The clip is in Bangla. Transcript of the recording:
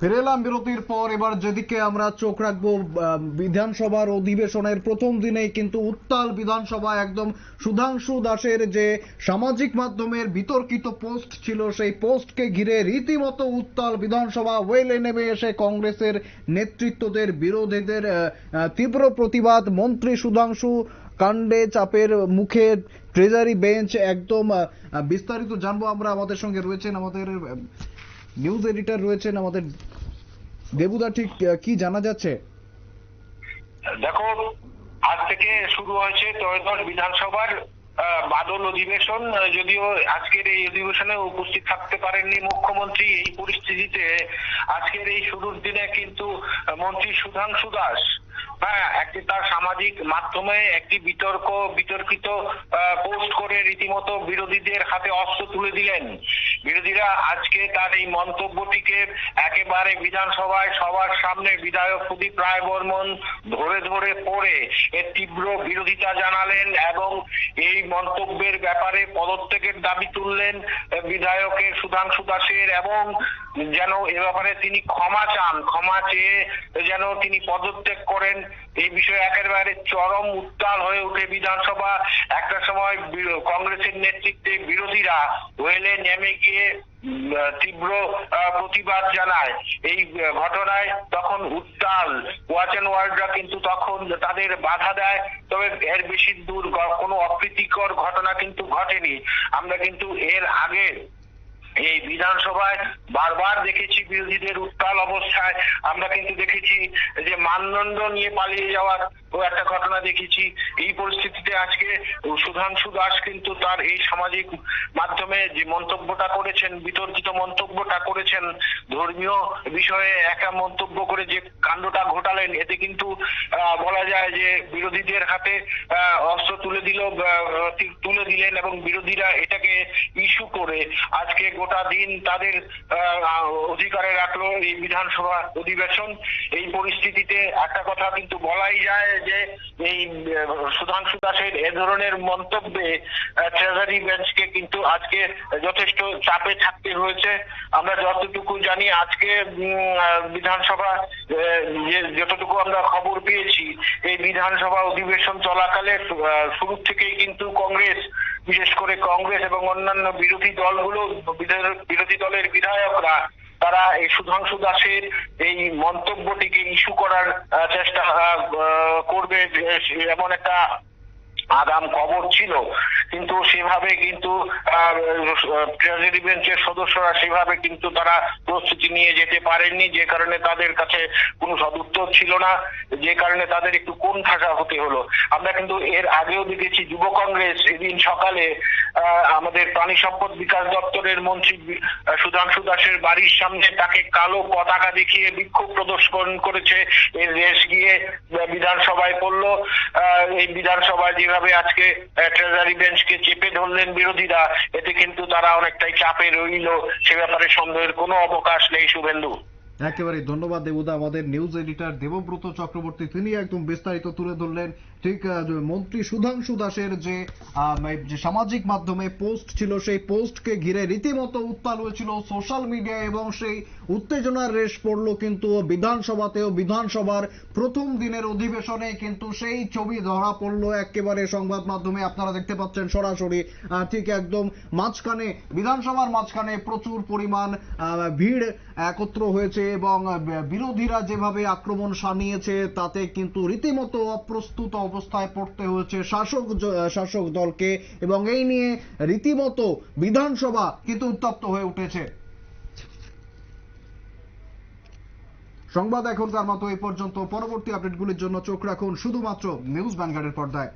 ফিরে এলাম বিরতির পর, এবার যেদিকে আমরা চোখ রাখব বিধানসভার অধিবেশনের প্রথম দিনেই কিন্তু উত্তাল বিধানসভা একদম সুধাংশু দাসের যে সামাজিক মাধ্যমের বিতর্কিত পোস্ট ছিল, সেই পোস্টকে ঘিরে রীতিমতো উত্তাল বিধানসভা ওয়েলে নেমে এসে কংগ্রেসের নেতৃত্বদের বিরোধীদের তীব্র প্রতিবাদ। মন্ত্রী সুধাংশু কাণ্ডে চাপের মুখে ট্রেজারি বেঞ্চ একদম বিস্তারিত জানব। আমরা আমাদের সঙ্গে রয়েছেন আমাদের নিউজ এডিটর রয়েছেন আমাদের দেবুদা, ঠিক কি জানা যাচ্ছে? দেখো, আজ থেকে শুরু হয়েছে ত্রয়োদশ বিধানসভার বাদল অধিবেশন যদিও আজকের এই অধিবেশনে উপস্থিত থাকতে পারেননি মুখ্যমন্ত্রী এই পরিস্থিতিতে। আজকের এই শুরুর দিনে কিন্তু মন্ত্রী সুধাংশু দাস হ্যাঁ একটি তার সামাজিক মাধ্যমে একটি বিতর্ক, বিতর্কিত পোস্ট করে রীতিমতো বিরোধীদের হাতে অস্ত্র তুলে দিলেন। বিরোধীরা আজকে তার এই মন্তব্যটিকে একেবারে বিধানসভায় সবার সামনে বিধায়ক সুদীপ রায় বর্মন ধরে ধরে পড়ে এর তীব্র বিরোধিতা জানালেন এবং এই মন্তব্যের ব্যাপারে পদত্যাগের দাবি তুললেন বিধায়কের সুধাংশু দাসের এবং যেন এ ব্যাপারে তিনি ক্ষমা চান, ক্ষমা চেয়ে যেন তিনি পদত্যাগ করেন। এই বিষয়ে একেবারে চরম উত্তাল হয়ে ওঠে বিধানসভা। একটা সময় কংগ্রেসের নেতৃত্বে বিরোধীরা ওয়েলে নেমে গিয়ে তীব্র প্রতিবাদ জানায়। এই ঘটনায় তখন উত্তাল ওয়াচ অ্যান্ড ওয়ার্ল্ডরা কিন্তু তখন তাদের বাধা দেয়, তবে এর বেশি দূর কোনো অপ্রীতিকর ঘটনা কিন্তু ঘটেনি। আমরা কিন্তু এর আগে এই বিধানসভায় বারবার দেখেছি বিরোধীদের উত্তাল অবস্থায়। আমরা কিন্তু দেখেছি মানদণ্ড নিয়ে পালিয়ে যাওয়ার একটা ঘটনা দেখেছি। এই পরিস্থিতিতে আজকে সুধাংশু দাস কিন্তু তার এই সামাজিক মাধ্যমে যে মন্তব্যটা করেছেন, বিতর্কিত মন্তব্যটা করেছেন, ধর্মীয় বিষয়ে একটা মন্তব্য করে যে কাণ্ডটা ঘটালেন, এতে কিন্তু বলা যায় যে বিরোধীদের হাতে অস্ত্র তুলে দিল তুলে দিলেন এবং বিরোধীরা এটাকে ইস্যু করে আজকে গোটা দিন তাদের অধিকারে রাখল এই বিধানসভা অধিবেশন। এই পরিস্থিতিতে একটা কথা কিন্তু বলাই যায় যে এই সুধাংশু দাসের এ ধরনের মন্তব্যে ট্রেজারি বেঞ্চকে কিন্তু আজকে যথেষ্ট চাপে থাকতে হয়েছে। আমরা যতটুকু জানি আজকে বিধানসভা যে যতটুকু আমরা খবর পেয়েছি, এই বিধানসভা অধিবেশন চলাকালে শুরু থেকেই কিন্তু কংগ্রেস, বিশেষ করে কংগ্রেস এবং অন্যান্য বিরোধী দলগুলো বিরোধী দলের বিধায়করা তারা এই সুধাংশু দাসের এই মন্তব্যটিকে ইস্যু করার চেষ্টা করবে এমন একটা আগাম খবর ছিল। কিন্তু সেভাবে কিন্তু ট্রেজারি বেঞ্চের সদস্যরা সেভাবে কিন্তু তারা প্রস্তুতি নিয়ে যেতে পারেননি, যে কারণে তাদের কাছে কোনো সদুত্তর ছিল না, যে কারণে তাদের একটু কোন থাকা হতে হলো। আমরা কিন্তু এর আগেও দেখেছি যুব কংগ্রেস এদিন সকালে আমাদের প্রাণী সম্পদ বিকাশ দপ্তরের মন্ত্রী সুধাংশু দাসের বাড়ির সামনে তাকে কালো পতাকা দেখিয়ে বিক্ষোভ প্রদর্শন করেছে। এর রেশ গিয়ে বিধানসভায় পড়ল। এই বিধানসভায় যেভাবে আজকে ট্রেজারি বেঞ্চকে চেপে ধরলেন বিরোধীরা, এতে কিন্তু তারা অনেকটাই চাপে রইল। সে ব্যাপারে সন্দেহের কোনো অবকাশ নেই শুভেন্দু। একেবারে ধন্যবাদ দেবুদা আমাদের নিউজ এডিটর দেবব্রত চক্রবর্তী। তিনি একদম বিস্তারিত তুলে ধরলেন। ঠিক মন্ত্রী সুধাংশু দাসের যে সামাজিক মাধ্যমে পোস্ট ছিল, সেই পোস্টকে ঘিরে রীতিমতো উত্তাল হয়েছিল সোশ্যাল মিডিয়া এবং সেই উত্তেজনার রেশ পড়ল কিন্তু বিধানসভাতেও। বিধানসভার প্রথম দিনের অধিবেশনে কিন্তু সেই ছবি ধরা পড়ল একেবারে সংবাদ মাধ্যমে। আপনারা দেখতে পাচ্ছেন সরাসরি ঠিক একদম মাঝখানে, বিধানসভার মাঝখানে প্রচুর পরিমাণ ভিড় একত্র হয়েছে। এবং বিরোধীরা যেভাবে আক্রমণ সানিয়েছে তাতে কিন্তু রীতিমতো অপ্রস্তুত অবস্থায় পড়তে হয়েছে শাসক শাসক দলকে এবং এই নিয়ে রীতিমতো বিধানসভা কিন্তু উত্তপ্ত হয়ে উঠেছে। সংবাদ এখনকার মতো এই পর্যন্ত। পরবর্তী আপডেটগুলির জন্য চোখ রাখুন শুধুমাত্র নিউজ ভ্যানগার্ডের পর্দায়।